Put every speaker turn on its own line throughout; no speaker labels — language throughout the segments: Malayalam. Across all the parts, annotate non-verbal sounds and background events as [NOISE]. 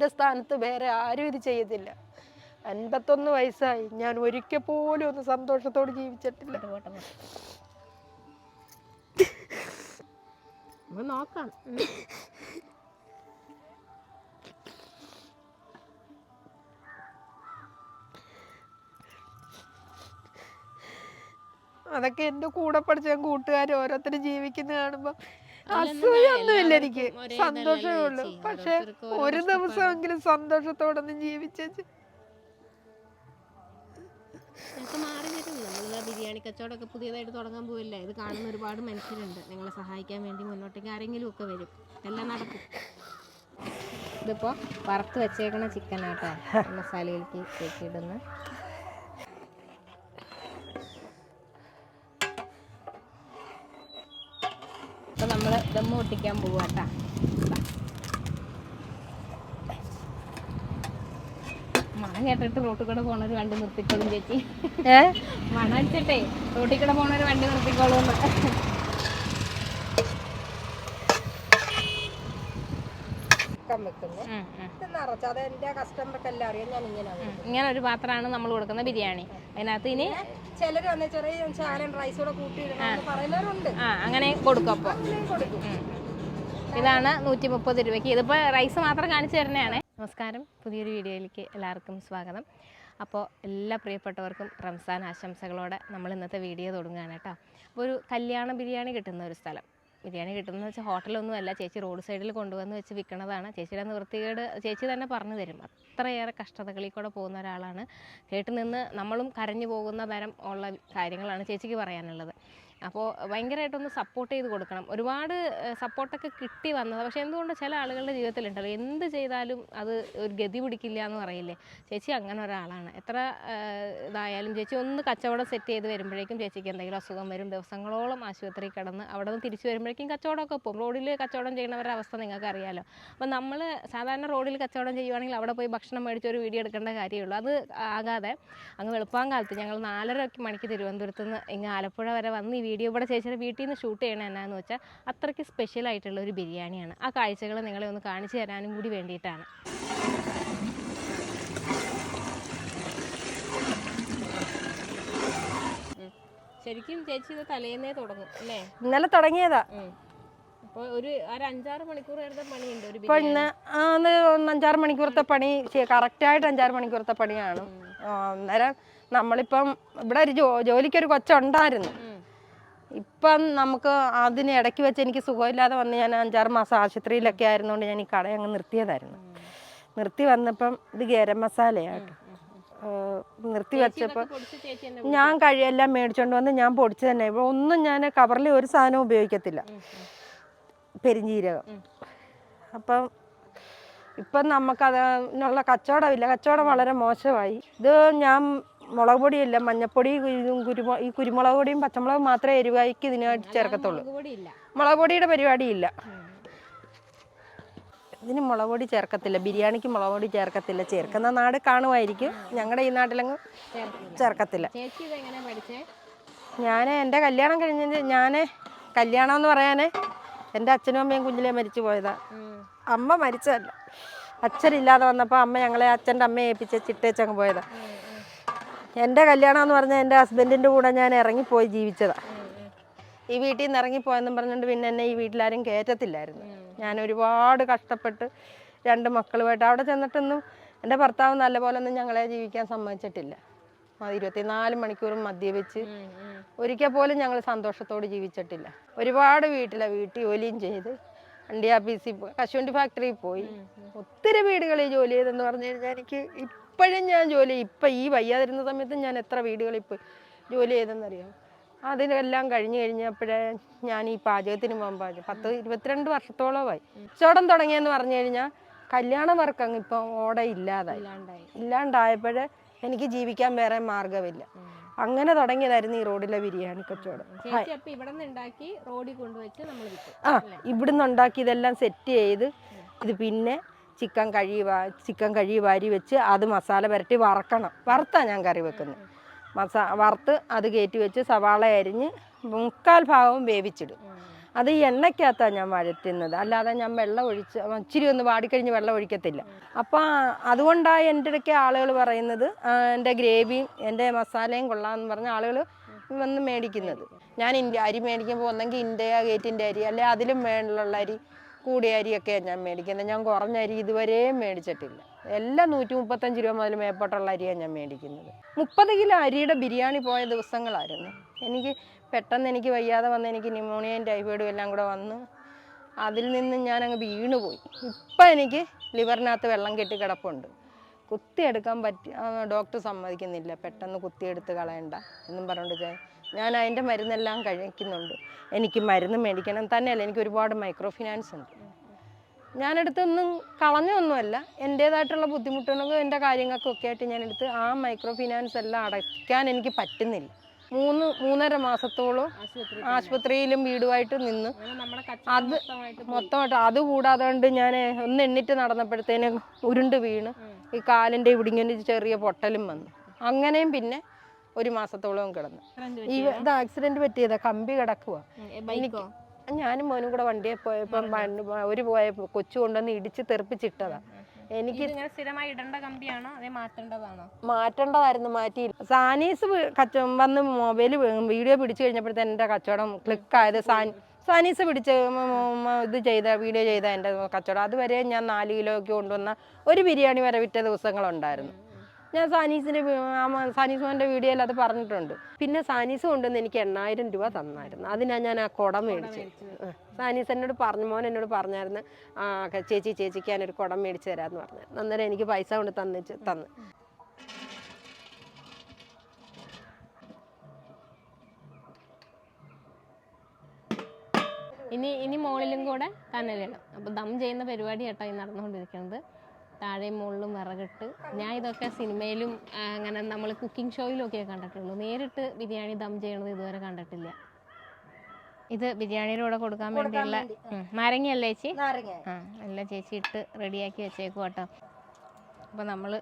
എന്റെ സ്ഥാനത്ത് വേറെ ആരും ഇത് ചെയ്യത്തില്ല. അൻപത്തൊന്ന് വയസ്സായി. ഞാൻ ഒരിക്കൽ പോലും ഒന്ന് സന്തോഷത്തോട് ജീവിച്ചിട്ടില്ല.
നോക്കാം.
അതൊക്കെ എന്റെ കൂടെ പഠിച്ച കൂട്ടുകാർ ഓരോരുത്തർ ജീവിക്കുന്ന കാണുമ്പോൾ അസൂയൊന്നുമില്ല എനിക്ക്. സന്തോഷമേ ഉള്ളൂ. പക്ഷെ ഒരു. ദിവസമെങ്കിലും സന്തോഷത്തോടൊന്നും ജീവിച്ചു
ജീവിച്ചേച്ച്. മാറി വരും നമ്മളിതാ ബിരിയാണി കച്ചവടമൊക്കെ പുതിയതായിട്ട് തുടങ്ങാൻ പോവില്ല. ഇത് കാണുന്ന ഒരുപാട് മനുഷ്യരുണ്ട്. നിങ്ങളെ സഹായിക്കാൻ വേണ്ടി മുന്നോട്ടേക്ക് ആരെങ്കിലും ഒക്കെ വരും. എല്ലാം നടക്കും. ഇതിപ്പോൾ വറുത്ത് വെച്ചേക്കണ ചിക്കൻ ആട്ടോ. മസാലയിലേക്ക് ചേച്ചി ദമ്മ് ഒട്ടിക്കാൻ പോവാട്ടാ മണം കേട്ടിട്ട് റോട്ടിൽ കൂടെ പോണൊരു വണ്ടി നിർത്തിക്കോളും ചേച്ചി. മണം അടിച്ചിട്ടേ റോട്ടിൽ കൂടെ പോണൊരു വണ്ടി നിർത്തിക്കോളും
ചിക്കൻ വെക്കുന്നു ഇത് നിറച്ച്. അത് എന്റെ കസ്റ്റമർക്കെല്ലാം അറിയാം ഞാൻ ഇങ്ങനെ
ഇങ്ങനെ ഒരു പാത്രമാണ് നമ്മൾ കൊടുക്കുന്ന ബിരിയാണി. അതിനകത്ത് ഇനി
ചിലർ വന്ന് ചെറിയ ചാലൻ റൈസ് കൂടെ കൂട്ടി ഇടണമെന്ന് പറയുന്നവരുണ്ട്.
ആ അങ്ങനെ കൊടുക്കും അപ്പോൾ
കൊടുക്കും.
ഇതാണ് നൂറ്റി മുപ്പത് രൂപയ്ക്ക്. ഇതിപ്പോൾ റൈസ് മാത്രം കാണിച്ചു തരുന്നതാണ്. നമസ്കാരം. പുതിയൊരു വീഡിയോയിലേക്ക് എല്ലാവർക്കും സ്വാഗതം. അപ്പോൾ എല്ലാ പ്രിയപ്പെട്ടവർക്കും റംസാൻ ആശംസകളോടെ നമ്മൾ ഇന്നത്തെ വീഡിയോ തുടങ്ങുകയാണ് കേട്ടോ. അപ്പോൾ ഒരു കല്യാണ ബിരിയാണി കിട്ടുന്ന ഒരു സ്ഥലം. ബിരിയാണി കിട്ടുന്നത് വെച്ചാൽ ഹോട്ടലൊന്നും അല്ല ചേച്ചി റോഡ് സൈഡിൽ കൊണ്ടുവന്ന് വെച്ച് വിൽക്കണതാണ്. ചേച്ചിയുടെ നിവൃത്തികേട് ചേച്ചി തന്നെ പറഞ്ഞു തരും. അത്രയേറെ കഷ്ടതകളിൽ കൂടെ പോകുന്ന ഒരാളാണ്. കേട്ട് നിന്ന് നമ്മളും കരഞ്ഞു പോകുന്ന തരം ഉള്ള കാര്യങ്ങളാണ് ചേച്ചിക്ക് പറയാനുള്ളത്. അപ്പോൾ ഭയങ്കരമായിട്ടൊന്ന് സപ്പോർട്ട് ചെയ്ത് കൊടുക്കണം. ഒരുപാട് സപ്പോർട്ടൊക്കെ കിട്ടി വന്നത്. പക്ഷേ എന്തുകൊണ്ട് ചില ആളുകളുടെ ജീവിതത്തിലുണ്ടല്ലോ എന്ത് ചെയ്താലും അത് ഒരു ഗതി പിടിക്കില്ല എന്ന് പറയില്ലേ? ചേച്ചി അങ്ങനെ ഒരാളാണ്. എത്ര ഇതായാലും ചേച്ചി ഒന്ന് കച്ചവടം സെറ്റ് ചെയ്ത് വരുമ്പോഴേക്കും ചേച്ചിക്ക് എന്തെങ്കിലും അസുഖം വരും ദിവസങ്ങളോളം ആശുപത്രി കിടന്ന് അവിടെ നിന്ന് തിരിച്ചു വരുമ്പോഴേക്കും കച്ചവടമൊക്കെ പോകും. റോഡിൽ കച്ചവടം ചെയ്യുന്നവരുടെ അവസ്ഥ നിങ്ങൾക്ക് അറിയാലോ അപ്പോൾ നമ്മൾ സാധാരണ റോഡിൽ കച്ചവടം ചെയ്യുവാണെങ്കിൽ അവിടെ പോയി ഭക്ഷണം മേടിച്ച് ഒരു വീഡിയോ എടുക്കേണ്ട കാര്യമുള്ളൂ. അത് ആകാതെ അങ്ങ് വെളുപ്പാൻ കാലത്ത് ഞങ്ങൾ നാലര മണിക്ക് തിരുവനന്തപുരത്ത് നിന്ന് ഇങ്ങ് ആലപ്പുഴ വരെ വന്ന് ഈ വീഡിയോ ഇവിടെ ചേച്ചിയുടെ വീട്ടിൽ നിന്ന് ഷൂട്ട് ചെയ്യണത് എന്നാന്ന് വെച്ചാൽ അത്രയ്ക്ക് സ്പെഷ്യൽ ആയിട്ടുള്ള ഒരു ബിരിയാണിയാണ്. ആ കാഴ്ചകൾ നിങ്ങളെ ഒന്ന് കാണിച്ചു തരാനും കൂടി വേണ്ടിയിട്ടാണ്. ശരിക്കും ചേച്ചി ഇത് തലേന്നേ തുടങ്ങും അല്ലേ?
ഇന്നലെ തുടങ്ങിയതാ.
അപ്പോൾ ഒരു ഒരു അഞ്ചാറ് മണിക്കൂർ നേരത്തെ പണിയുണ്ട് ഒരു
ഇപ്പൊ ഇന്ന് ഒന്ന് അഞ്ചാറ് മണിക്കൂറത്തെ പണി കറക്റ്റായിട്ട് അഞ്ചാറ് മണിക്കൂറത്തെ പണിയാണ്. അന്നേരം നമ്മളിപ്പം ഇവിടെ ഒരു ജോ ജോലിക്കൊരു കൊച്ചുണ്ടായിരുന്നു. ഇപ്പം നമുക്ക് അതിന് ഇടയ്ക്ക് വെച്ച് എനിക്ക് സുഖമില്ലാതെ വന്ന് ഞാൻ അഞ്ചാറ് മാസം ആശുപത്രിയിലൊക്കെ ആയിരുന്നുകൊണ്ട് ഞാൻ ഈ കട അങ്ങ് നിർത്തിയതായിരുന്നു. നിർത്തി വന്നപ്പം ഇത് ഗരം മസാലയാട്ടോ. നിർത്തി വെച്ചപ്പോൾ ഞാൻ കഴിയെല്ലാം മേടിച്ചുകൊണ്ട് വന്ന് ഞാൻ പൊടിച്ച് തന്നെ. ഇപ്പോൾ ഒന്നും ഞാൻ കവറിൽ ഒരു സാധനം ഉപയോഗിക്കത്തില്ല. പെരിഞ്ജീരകം. അപ്പം ഇപ്പം നമുക്കതിനുള്ള കച്ചവടമില്ല കച്ചവടം വളരെ മോശമായി. ഇത് ഞാൻ മുളക് പൊടിയില്ല മഞ്ഞപ്പൊടി കുരുമു ഈ കുരുമുളക് പൊടിയും പച്ചമുളകും മാത്രമേ എരിവായിക്ക് ഇതിനായിട്ട് ചേർക്കത്തുള്ളൂ.
മുളക്
പൊടിയുടെ പരിപാടിയില്ല. ഇതിന് മുളക് പൊടി ചേർക്കത്തില്ല ബിരിയാണിക്ക് മുളക് പൊടി ചേർക്കത്തില്ല. ചേർക്കുന്ന നാട് കാണുമായിരിക്കും ഞങ്ങളുടെ ഈ നാട്ടിലങ്ങ് ചേർക്കത്തില്ല. ഞാൻ എന്റെ കല്യാണം കഴിഞ്ഞത് ഞാൻ കല്യാണം എന്ന് പറയാൻ എന്റെ അച്ഛനും അമ്മയും കുഞ്ഞിലേ മരിച്ചു പോയതാ. അമ്മ മരിച്ചതല്ല. അച്ഛനില്ലാതെ വന്നപ്പോൾ അമ്മ ഞങ്ങളെ അച്ഛന്റെ അമ്മയെ ഏൽപ്പിച്ച് ചിട്ടേച്ചങ്ങ് പോയതാ. എന്റെ കല്യാണം എന്ന് പറഞ്ഞാൽ എന്റെ ഹസ്ബൻഡിന്റെ കൂടെ ഞാൻ ഇറങ്ങിപ്പോയി ജീവിച്ചതാ. ഈ വീട്ടിൽ നിന്ന് ഇറങ്ങിപ്പോയെന്നും പറഞ്ഞുകൊണ്ട് പിന്നെ എന്നെ ഈ വീട്ടിലാരും കയറ്റത്തില്ലായിരുന്നു. ഞാൻ ഒരുപാട് കഷ്ടപ്പെട്ട് രണ്ട് മക്കളുമായിട്ട് അവിടെ ചെന്നിട്ടൊന്നും എന്റെ ഭർത്താവ് നല്ലപോലെ ഒന്നും ഞങ്ങളെ ജീവിക്കാൻ സമ്മതിച്ചിട്ടില്ല. ഇരുപത്തിനാല് മണിക്കൂറും മദ്യപിച്ച് ഒരിക്കൽ പോലും ഞങ്ങൾ സന്തോഷത്തോട് ജീവിച്ചിട്ടില്ല. ഒരുപാട് വീട്ടിലെ വീട്ടിൽ ജോലിയും ചെയ്ത് വണ്ടി ആഫീസിൽ പോയി കശുവണ്ടി ഫാക്ടറിയിൽ പോയി. ഒത്തിരി വീടുകളിൽ ജോലി ചെയ്തെന്ന് പറഞ്ഞു കഴിഞ്ഞാൽ എനിക്ക് ഇപ്പോഴും ഞാൻ ജോലി ഇപ്പം ഈ വയ്യാതിരുന്ന സമയത്ത് ഞാൻ എത്ര വീടുകളിൽ പോയി ജോലി ചെയ്തെന്നറിയാം? അതിനെല്ലാം കഴിഞ്ഞ് കഴിഞ്ഞപ്പോഴേ ഞാൻ ഈ പാചകത്തിന് പോകാൻ പാചകം പത്ത് ഇരുപത്തിരണ്ട് വർഷത്തോളമായി ചോടം തുടങ്ങിയെന്ന് പറഞ്ഞു കഴിഞ്ഞാൽ കല്യാണം വർക്ക് അങ്ങ് ഇപ്പം ഓടെ ഇല്ലാതായി. ഇല്ലാണ്ടായപ്പോഴേ എനിക്ക് ജീവിക്കാൻ വേറെ മാർഗമില്ല അങ്ങനെ തുടങ്ങിയതായിരുന്നു ഈ റോഡിലെ ബിരിയാണി കച്ചവടം. ആ ഇവിടുന്ന് ഉണ്ടാക്കി ഇതെല്ലാം സെറ്റ് ചെയ്ത് ഇത് പിന്നെ ചിക്കൻ കഴുകി ചിക്കൻ കഴുകി വാരി വെച്ച് അത് മസാല പുരട്ടി വറക്കണം. വറുത്താണ് ഞാൻ കറി വെക്കുന്നത്. മസാ വറുത്ത് അത് കയറ്റി വെച്ച് സവാള അരിഞ്ഞ് മുക്കാൽ ഭാഗവും വേവിച്ചിടും. അത് ഈ എണ്ണയ്ക്കകത്താണ് ഞാൻ വഴറ്റുന്നത്. അല്ലാതെ ഞാൻ വെള്ളം ഒഴിച്ച് ഇച്ചിരി ഒന്ന് വാടിക്കഴിഞ്ഞ് വെള്ളം ഒഴിക്കത്തില്ല. അപ്പോൾ അതുകൊണ്ടാണ് എന്റെ ഇടയ്ക്ക് ആളുകൾ പറയുന്നത് എന്റെ ഗ്രേവിയും എന്റെ മസാലയും കൊള്ളാമെന്ന് പറഞ്ഞ ആളുകൾ വന്ന് മേടിക്കുന്നത്. ഞാൻ ഇന്ത്യ അരി മേടിക്കുമ്പോൾ ഒന്നെങ്കിൽ ഇന്ത്യ ഗേറ്റിന്റെ അരി അല്ലെ അതിലും മേളിലുള്ള അരി കൂടിയ അരിയൊക്കെയാണ് ഞാൻ മേടിക്കുന്നത്. ഞാൻ കുറഞ്ഞ അരി ഇതുവരെയും മേടിച്ചിട്ടില്ല. എല്ലാം നൂറ്റി മുപ്പത്തഞ്ച് രൂപ മുതൽ മേപ്പോട്ടുള്ള അരിയാണ് ഞാൻ മേടിക്കുന്നത്. മുപ്പത് കിലോ അരിയുടെ ബിരിയാണി പോയ ദിവസങ്ങളായിരുന്നു. എനിക്ക് പെട്ടെന്ന് എനിക്ക് വയ്യാതെ വന്ന് എനിക്ക് ന്യൂമോണിയയും ടൈഫോയിഡും എല്ലാം കൂടെ വന്ന് അതിൽ നിന്ന് ഞാൻ അങ്ങ് വീണുപോയി. ഇപ്പം എനിക്ക് ലിവറിനകത്ത് വെള്ളം കെട്ടി കിടപ്പുണ്ട്. കുത്തിയെടുക്കാൻ പറ്റി ഡോക്ടർ സമ്മതിക്കുന്നില്ല. പെട്ടെന്ന് കുത്തിയെടുത്ത് കളയണ്ട എന്നും പറഞ്ഞുകൊണ്ട് ചെ- ഞാൻ അതിന്റെ മരുന്നെല്ലാം കഴിക്കുന്നുണ്ട്. എനിക്ക് മരുന്ന് മേടിക്കണം. തന്നെയല്ല എനിക്ക് ഒരുപാട് മൈക്രോ ഫിനാൻസ് ഉണ്ട്. ഞാനെടുത്തൊന്നും കളഞ്ഞൊന്നുമല്ല. എന്റേതായിട്ടുള്ള ബുദ്ധിമുട്ടുകളും എന്റെ കാര്യങ്ങൾക്കും ഒക്കെ ആയിട്ട് ഞാനെടുത്ത് ആ മൈക്രോ ഫിനാൻസ് എല്ലാം അടയ്ക്കാൻ എനിക്ക് പറ്റുന്നില്ല. മൂന്ന് മൂന്നര മാസത്തോളം
ആശുപത്രി
ആശുപത്രിയിലും വീടുമായിട്ട് നിന്ന് അത് മൊത്തമായിട്ട് അത് കൂടാതെ കൊണ്ട് ഞാൻ ഒന്ന് എണ്ണിട്ട് നടന്നപ്പോഴത്തേന് ഉരുണ്ട് വീണ് ഈ കാലിന്റെ ഇവിടെ ഇങ്ങനെ ചെറിയ പൊട്ടലും വന്നു. അങ്ങനെയും പിന്നെ ഒരു മാസത്തോളം കിടന്നു. ഇത് ആക്സിഡന്റ് പറ്റിയതാ കമ്പി കിടക്കുക
എനിക്ക്
ഞാനും മോനും കൂടെ വണ്ടിയെ പോയപ്പം വണ്ടി- ഒരു പോയ കൊച്ചു കൊണ്ടുവന്ന് ഇടിച്ച് തെറിപ്പിച്ചിട്ടതാ. എനിക്ക്
ഇങ്ങനെ സ്ഥിരമായി ഇടേണ്ട കമ്പിയാണോ? അതേ മാറ്റേണ്ടതാണോ?
മാറ്റേണ്ടതായിരുന്നു മാറ്റി. സാനീസ് കച്ച വന്ന് മൊബൈൽ വീഡിയോ പിടിച്ചു കഴിഞ്ഞപ്പോഴത്തേന് എന്റെ കച്ചവടം ക്ലിക്കായത് സാനി സാനീസ് പിടിച്ച് ഇത് ചെയ്ത വീഡിയോ ചെയ്ത എന്റെ കച്ചവടം. അതുവരെ ഞാൻ നാല് കിലോയ്ക്ക് കൊണ്ടുവന്ന ഒരു ബിരിയാണി വരെ വിറ്റ ദിവസങ്ങളുണ്ടായിരുന്നു. ഞാൻ സാനീസിന്റെ സാനീസ് മോന്റെ വീഡിയോയിൽ അത് പറഞ്ഞിട്ടുണ്ട്. പിന്നെ സാനീസ് കൊണ്ടുവന്ന് എനിക്ക് എണ്ണായിരം രൂപ തന്നായിരുന്നു. അതിനാണ് ഞാൻ ആ കുടം മേടിച്ചു. സാനീസ് എന്നോട് പറഞ്ഞു മോൻ എന്നോട് പറഞ്ഞായിരുന്നു ആ ചേച്ചി ചേച്ചിക്ക് ഞാനൊരു കുടം മേടിച്ച് തരാമെന്ന് പറഞ്ഞു. അന്നേരം എനിക്ക് പൈസ കൊണ്ട് തന്നിച്ച് തന്നു.
ഇനി ഇനി മോളിലും കൂടെ തന്നലിടും അപ്പോൾ ദം ചെയ്യുന്ന പരിപാടി കേട്ടോ ഈ നടന്നുകൊണ്ടിരിക്കുന്നത്. താഴെയും മുകളിലും വിറകിട്ട് ഞാൻ ഇതൊക്കെ സിനിമയിലും അങ്ങനെ നമ്മൾ കുക്കിംഗ് ഷോയിലൊക്കെ കണ്ടിട്ടുള്ളൂ. നേരിട്ട് ബിരിയാണി ദം ചെയ്യണത് ഇതുവരെ കണ്ടിട്ടില്ല. ഇത് ബിരിയാണിയുടെ കൂടെ കൊടുക്കാൻ വേണ്ടിയുള്ള നാരങ്ങയല്ലേ ചേച്ചി? എല്ലാം ചേച്ചി ഇട്ട് റെഡിയാക്കി വെച്ചേക്കും കേട്ടോ അപ്പോൾ നമ്മൾ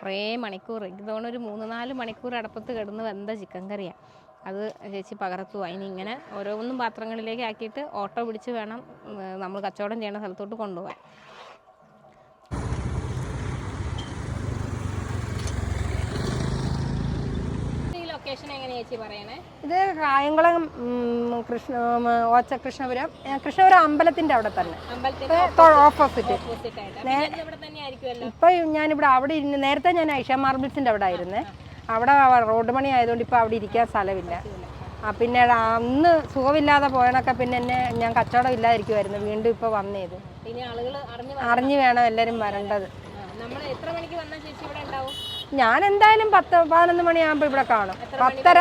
കുറേ മണിക്കൂർ തോന്നുന്നു ഒരു മൂന്ന് നാല് മണിക്കൂർ അടപ്പത്ത് കിടന്ന് വെന്ത ചിക്കൻ കറിയാണ് അത് ചേച്ചി പകർത്തുക ഇനി ഇങ്ങനെ ഓരോന്നും പാത്രങ്ങളിലേക്ക് ആക്കിയിട്ട് ഓട്ടോ പിടിച്ച് വേണം നമ്മൾ കച്ചവടം ചെയ്യുന്ന സ്ഥലത്തോട്ട് കൊണ്ടുപോകാൻ ഈ ലൊക്കേഷൻ എങ്ങനെയാ ചേച്ചി പറയണേ?
ഇത് കായംകുളം കൃഷ്ണ ഓച്ച കൃഷ്ണപുരം കൃഷ്ണപുരം അമ്പലത്തിന്റെ അവിടെ തന്നെ. ഓപ്പോസിറ്റ് ഇപ്പൊ ഞാനിവിടെ അവിടെ ഇരുന്ന് നേരത്തെ ഞാൻ ഐഷ മാർബിൾസിന്റെ അവിടെ ആയിരുന്നു. അവിടെ റോഡ് പണി ആയതുകൊണ്ട് ഇപ്പൊ അവിടെ ഇരിക്കാൻ സ്ഥലമില്ല. ആ പിന്നെ അന്ന് സുഖമില്ലാതെ പോയണൊക്കെ പിന്നെ എന്നെ ഞാൻ കച്ചവടം ഇല്ലാതിരിക്കുമായിരുന്നു വീണ്ടും ഇപ്പൊ വന്നേത്.
അറിഞ്ഞു
വേണം എല്ലാരും വരേണ്ടത്.
നമ്മൾ എത്ര മണിക്ക് വന്നാൽ ചേച്ചി ഇവിടെ ഉണ്ടാവും?
ഞാൻ എന്തായാലും പത്ത് പതിനൊന്ന് മണിയാകുമ്പോൾ ഇവിടെ കാണും. പത്തര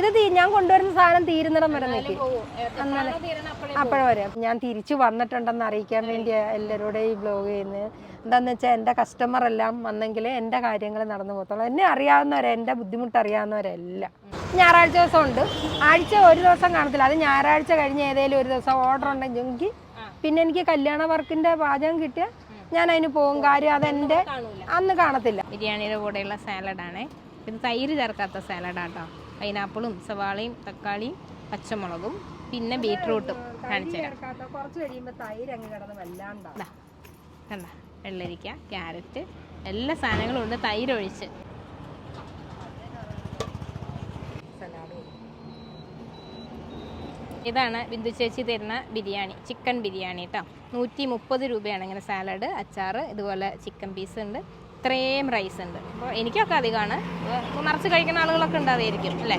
ഇത് ഞാൻ കൊണ്ടുവരുന്ന സാധനം തീരുന്നിടം വരെ നിൽക്കും
എപ്പോഴാണോ അപ്പോഴും
വരെ. ഞാൻ തിരിച്ചു വന്നിട്ടുണ്ടെന്ന് അറിയിക്കാൻ വേണ്ടി എല്ലാവരോടും ഈ ബ്ലോഗ് ചെയ്യുന്നത്. എന്താന്ന് വെച്ചാൽ എന്റെ കസ്റ്റമർ എല്ലാം വന്നെങ്കിലേ എന്റെ കാര്യങ്ങൾ നടന്നു പോകത്തുള്ളൂ. എന്നെ അറിയാവുന്നവരെ എന്റെ ബുദ്ധിമുട്ട് അറിയാവുന്നവരെല്ലാം. ഞായറാഴ്ച ദിവസം ഉണ്ട് ആഴ്ച ഒരു ദിവസം കാണത്തില്ല. അത് ഞായറാഴ്ച കഴിഞ്ഞ് ഏതെങ്കിലും ഒരു ദിവസം ഓർഡർ ഉണ്ടെങ്കിൽ പിന്നെ എനിക്ക് കല്യാണ വർക്കിന്റെ പാചകം കിട്ടിയാൽ ഞാൻ അതിന് പോകും. കാര്യം
അതെന്റെ
അന്ന് കാണത്തില്ല.
ബിരിയാണിയുടെ കൂടെയുള്ള സാലഡാണ്. ഇത് തൈര് ചേർക്കാത്ത സാലഡാട്ടോ. പൈനാപ്പിളും സവാളയും തക്കാളിയും പച്ചമുളകും പിന്നെ ബീട്രൂട്ടും കാണിച്ചു കണ്ട? വെള്ളരിക്ക ക്യാരറ്റ് എല്ലാ സാധനങ്ങളും ഉണ്ട് തൈര് ഒഴിച്ച് ഇതാണ് ബിന്ദു ചേച്ചി തരുന്ന ബിരിയാണി ചിക്കൻ ബിരിയാണി കേട്ടോ നൂറ്റി മുപ്പത് രൂപയാണ് ഇങ്ങനെ സാലഡ് അച്ചാറ് ഇതുപോലെ ചിക്കൻ പീസ് ഉണ്ട്. ഇത്രയും റൈസ് ഉണ്ട്. അപ്പോൾ എനിക്കൊക്കെ അധികമാണ്. മറച്ച് കഴിക്കുന്ന ആളുകളൊക്കെ ഉണ്ടാവുമായിരിക്കും അല്ലേ?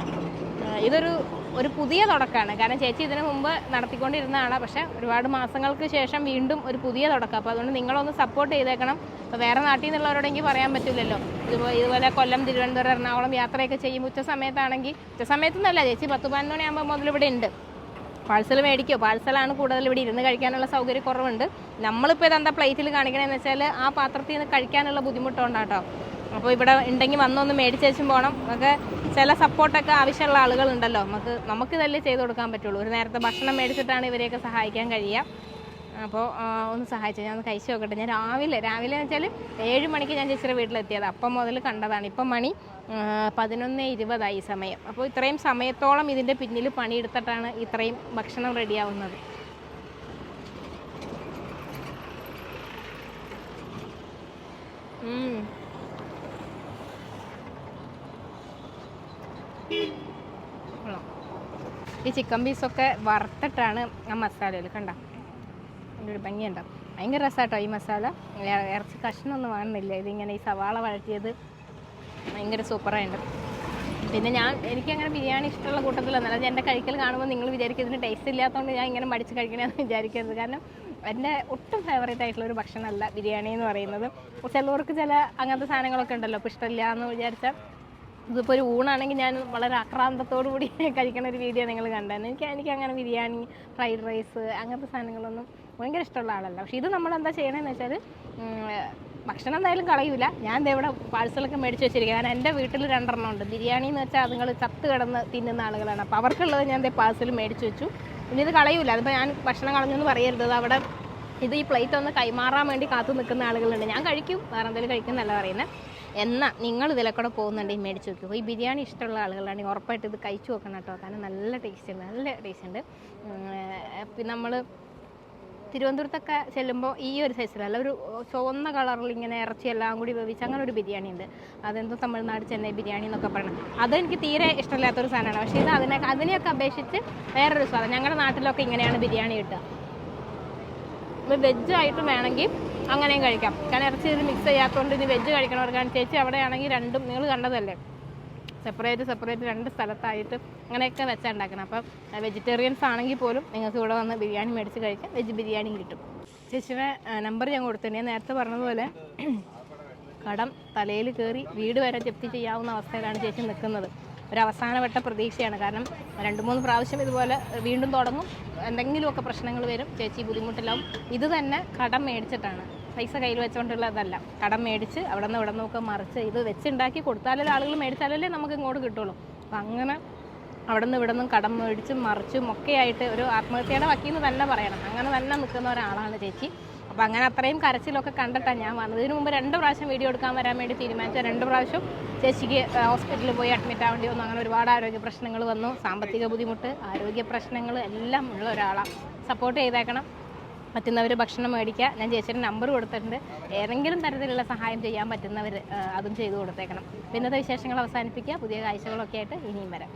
ഇതൊരു ഒരു പുതിയ തുടക്കമാണ് കാരണം ചേച്ചി ഇതിനു മുമ്പ് നടത്തിക്കൊണ്ടിരുന്നതാണ്. പക്ഷേ ഒരുപാട് മാസങ്ങൾക്ക് ശേഷം വീണ്ടും ഒരു പുതിയ തുടക്കം. അപ്പോൾ അതുകൊണ്ട് നിങ്ങളൊന്ന് സപ്പോർട്ട് ചെയ്തേക്കണം. ഇപ്പോൾ വേറെ നാട്ടിൽ നിന്നുള്ളവരോട് എനിക്ക് പറയാൻ പറ്റില്ലല്ലോ. ഇതുപോലെ ഇതുപോലെ കൊല്ലം തിരുവനന്തപുരം എറണാകുളം യാത്രയൊക്കെ ചെയ്യുമ്പോൾ ഉച്ച സമയത്താണെങ്കിൽ. ഉച്ച സമയത്തൊന്നല്ല ചേച്ചി പത്ത് പതിനൊന്ന് മണിയാകുമ്പോൾ മുതൽ ഇവിടെ ഉണ്ട്. പാഴ്സൽ മേടിക്കോ? പാഴ്സലാണ് കൂടുതൽ ഇവിടെ ഇരുന്ന് കഴിക്കാനുള്ള സൗകര്യം കുറവുണ്ട്. നമ്മളിപ്പോൾ ഇതെന്താ പ്ലേറ്റിൽ കാണിക്കണമെന്ന് വെച്ചാൽ ആ പാത്രത്തിൽ നിന്ന് കഴിക്കാനുള്ള ബുദ്ധിമുട്ടുണ്ടാട്ടോ. അപ്പോൾ ഇവിടെ ഉണ്ടെങ്കിൽ വന്നൊന്ന് മേടിച്ചേച്ചും പോകണം നമുക്ക് ചില സപ്പോർട്ടൊക്കെ ആവശ്യമുള്ള ആളുകളുണ്ടല്ലോ. നമുക്ക് നമുക്ക് ഇതല്ലേ ചെയ്ത് കൊടുക്കാൻ പറ്റുള്ളൂ. ഒരു നേരത്തെ ഭക്ഷണം മേടിച്ചിട്ടാണ് ഇവരെയൊക്കെ സഹായിക്കാൻ കഴിയുക. അപ്പോൾ ഒന്ന് സഹായിച്ചു? ഞാൻ ഒന്ന് കഴിച്ചു നോക്കട്ടെ. ഞാൻ രാവിലെ രാവിലെ എന്ന് വെച്ചാൽ ഏഴ് മണിക്ക് ഞാൻ ചേച്ചിയുടെ വീട്ടിലെത്തിയത്. അപ്പം മുതൽ കണ്ടതാണ്. ഇപ്പം മണി പതിനൊന്ന് ഇരുപതായി സമയം. അപ്പോൾ ഇത്രയും സമയത്തോളം ഇതിന്റെ പിന്നിൽ പണിയെടുത്തിട്ടാണ് ഇത്രയും ഭക്ഷണം റെഡിയാവുന്നത്. ഈ ചിക്കൻ പീസൊക്കെ വറുത്തിട്ടാണ് ആ മസാലയിൽ കണ്ട? അതിന്റെ ഒരു ഭംഗിയുണ്ടാവും ഭയങ്കര രസമാട്ടോ ഈ മസാല. ഇറച്ചി കഷ്ണമൊന്നും വേണമെന്നില്ല. ഇതിങ്ങനെ ഈ സവാള വഴറ്റിയത് ഭയങ്കര സൂപ്പറായിട്ടുണ്ട്. പിന്നെ ഞാൻ എനിക്കങ്ങനെ ബിരിയാണി ഇഷ്ടമുള്ള കൂട്ടത്തിലൊന്നല്ല ഞാൻ എന്റെ കഴിക്കൽ കാണുമ്പോൾ നിങ്ങൾ വിചാരിക്കും ഇതിന് ടേസ്റ്റ് ഇല്ലാത്തതുകൊണ്ട് ഞാൻ ഇങ്ങനെ മടിച്ച് കഴിക്കണമെന്ന് വിചാരിക്കരുത്. കാരണം എന്റെ ഒട്ടും ഫേവറേറ്റ് ആയിട്ടുള്ള ഒരു ഭക്ഷണമല്ല ബിരിയാണി എന്ന് പറയുന്നത്. ചിലവർക്ക് ചില അങ്ങനത്തെ സാധനങ്ങളൊക്കെ ഉണ്ടല്ലോ. അപ്പോൾ ഇഷ്ടമില്ല എന്ന് വിചാരിച്ചാൽ ഇതിപ്പോൾ ഒരു ഊണാണെങ്കിൽ ഞാൻ വളരെ ആക്രാന്തത്തോടു കൂടി [LAUGHS] കഴിക്കുന്ന ഒരു വീഡിയോ നിങ്ങൾ കണ്ടായിരുന്നു എനിക്ക് എനിക്ക് അങ്ങനെ ബിരിയാണി ഫ്രൈഡ് റൈസ് അങ്ങനത്തെ സാധനങ്ങളൊന്നും ഭയങ്കര ഇഷ്ടമുള്ള ആളല്ല. പക്ഷെ ഇത് നമ്മൾ എന്താ ചെയ്യണമെന്ന് വെച്ചാൽ ഭക്ഷണം എന്തായാലും കളയൂല. ഞാൻ ദേ ഇവിടെ പാഴ്സലൊക്കെ മേടിച്ച് വെച്ചിരിക്കുക കാരണം എന്റെ വീട്ടിൽ രണ്ടെണ്ണം ഉണ്ട്. ബിരിയാണി എന്ന് വെച്ചാൽ അതുങ്ങൾ ചത്ത് കിടന്ന് തിന്നുന്ന ആളുകളാണ്. അപ്പോൾ അവർക്കുള്ളത് ഞാൻ ദേ പാഴ്സൽ മേടിച്ച് വെച്ചു. ഇനി ഇത് കളയൂല. അതിപ്പോൾ ഞാൻ ഭക്ഷണം കളഞ്ഞെന്ന് പറയരുത്. അത് അവിടെ ഇത് ഈ പ്ലേറ്റ് ഒന്ന് കൈമാറാൻ വേണ്ടി കാത്തു നിൽക്കുന്ന ആളുകളുണ്ട്. ഞാൻ കഴിക്കും. വേറെ എന്തെങ്കിലും കഴിക്കുന്നല്ല പറയുന്നത് എന്നാൽ നിങ്ങൾ ഇതിലെ കൂടെ പോകുന്നുണ്ടെങ്കിൽ മേടിച്ച് വെക്കുക ഈ ബിരിയാണി ഇഷ്ടമുള്ള ആളുകളാണെങ്കിൽ ഉറപ്പായിട്ട് ഇത് കഴിച്ചു നോക്കണം കേട്ടോ. കാരണം നല്ല ടേസ്റ്റ് ഉണ്ട്. നല്ല ടേസ്റ്റ് ഉണ്ട്. പിന്നെ നമ്മൾ തിരുവനന്തപുരത്തൊക്കെ ചെല്ലുമ്പോൾ ഈ ഒരു സൈസിലല്ല ഒരു ചുവന്ന കളറിൽ ഇങ്ങനെ ഇറച്ചി എല്ലാം കൂടി വേവിച്ച് അങ്ങനെ ഒരു ബിരിയാണി ഉണ്ട്. അതെന്തോ തമിഴ്നാട് ചെന്നൈ ബിരിയാണി എന്നൊക്കെ പറയണം. അതെനിക്ക് തീരെ ഇഷ്ടമില്ലാത്തൊരു സാധനമാണ്. പക്ഷേ ഇത് അതിനെ അതിനെയൊക്കെ അപേക്ഷിച്ച് വേറൊരു സ്വാദം. ഞങ്ങളുടെ നാട്ടിലൊക്കെ ഇങ്ങനെയാണ് ബിരിയാണി കിട്ടുക. വെജ് ആയിട്ട് വേണമെങ്കിൽ അങ്ങനെയും കഴിക്കാം. കാരണം ഇറച്ചി ഇത് മിക്സ് ചെയ്യാത്തതുകൊണ്ട് ഇനി വെജ് കഴിക്കണവർക്കാണ്. ചേച്ചി അവിടെയാണെങ്കിൽ രണ്ടും നിങ്ങൾ കണ്ടതല്ലേ? സെപ്പറേറ്റ് സെപ്പറേറ്റ് രണ്ട് സ്ഥലത്തായിട്ട് അങ്ങനെയൊക്കെ വെച്ചാൽ ഉണ്ടാക്കണം അപ്പം വെജിറ്റേറിയൻസ് ആണെങ്കിൽ പോലും നിങ്ങൾക്ക് ഇവിടെ വന്ന് ബിരിയാണി മേടിച്ച് കഴിക്കാം വെജ് ബിരിയാണിയും കിട്ടും. ചേച്ചിയുടെ നമ്പർ ഞാൻ കൊടുത്തിട്ടുണ്ട് ഞാൻ നേരത്തെ പറഞ്ഞതുപോലെ [CLEARS THROAT] കടം തലയിൽ കയറി വീട് വരെ ജപ്തി ചെയ്യാവുന്ന അവസ്ഥയിലാണ് ചേച്ചി നിൽക്കുന്നത്. ഒരു അവസാനവട്ട പ്രതീക്ഷയാണ്. കാരണം രണ്ട് മൂന്ന് പ്രാവശ്യം ഇതുപോലെ വീണ്ടും തുടങ്ങും. എന്തെങ്കിലുമൊക്കെ പ്രശ്നങ്ങൾ വരും. ചേച്ചി ബുദ്ധിമുട്ടിലാവും. ഇത് തന്നെ കടം മേടിച്ചിട്ടാണ്. പൈസ കയ്യിൽ വെച്ചുകൊണ്ടുള്ളതല്ല കടം മേടിച്ച് അവിടെ നിന്ന് ഇവിടെ നിന്നൊക്കെ മറിച്ച് ഇത് വെച്ചുണ്ടാക്കി കൊടുത്താലല്ലേ ആളുകൾ മേടിച്ചാലല്ലേ നമുക്ക് ഇങ്ങോട്ട് കിട്ടുള്ളൂ. അപ്പം അങ്ങനെ അവിടെ നിന്ന് ഇവിടെ നിന്നും കടം മേടിച്ചും മറിച്ചും ഒക്കെ ആയിട്ട് ഒരു ആത്മഹത്യയുടെ വക്കീന്ന് തന്നെ പറയണം. അങ്ങനെ തന്നെ നിൽക്കുന്ന ഒരാളാണ് ചേച്ചി. അപ്പോൾ അങ്ങനെ അത്രയും കരച്ചിലൊക്കെ കണ്ടിട്ടാണ് ഞാൻ വന്നത്. ഇതിനു മുമ്പ് രണ്ട് പ്രാവശ്യം വീഡിയോ എടുക്കാൻ വരാൻ വേണ്ടി തീരുമാനിച്ച രണ്ട് പ്രാവശ്യം ചേച്ചിക്ക് ഹോസ്പിറ്റലിൽ പോയി അഡ്മിറ്റ് ആവേണ്ടി വന്നു. അങ്ങനെ ഒരുപാട് ആരോഗ്യ പ്രശ്നങ്ങൾ വന്നു. സാമ്പത്തിക ബുദ്ധിമുട്ട് ആരോഗ്യ പ്രശ്നങ്ങൾ എല്ലാം ഉള്ള ഒരാളാണ് സപ്പോർട്ട് ചെയ്തേക്കണം. പറ്റുന്നവർ ഭക്ഷണം മേടിക്കുക. ഞാൻ ചേച്ചിയുടെ നമ്പർ കൊടുത്തിട്ടുണ്ട്. ഏതെങ്കിലും തരത്തിലുള്ള സഹായം ചെയ്യാൻ പറ്റുന്നവർ അതും ചെയ്തു കൊടുത്തേക്കണം. ഇന്നത്തെ വിശേഷങ്ങൾ അവസാനിപ്പിക്കുക. പുതിയ കാഴ്ചകളൊക്കെ ആയിട്ട് ഇനിയും വരാം.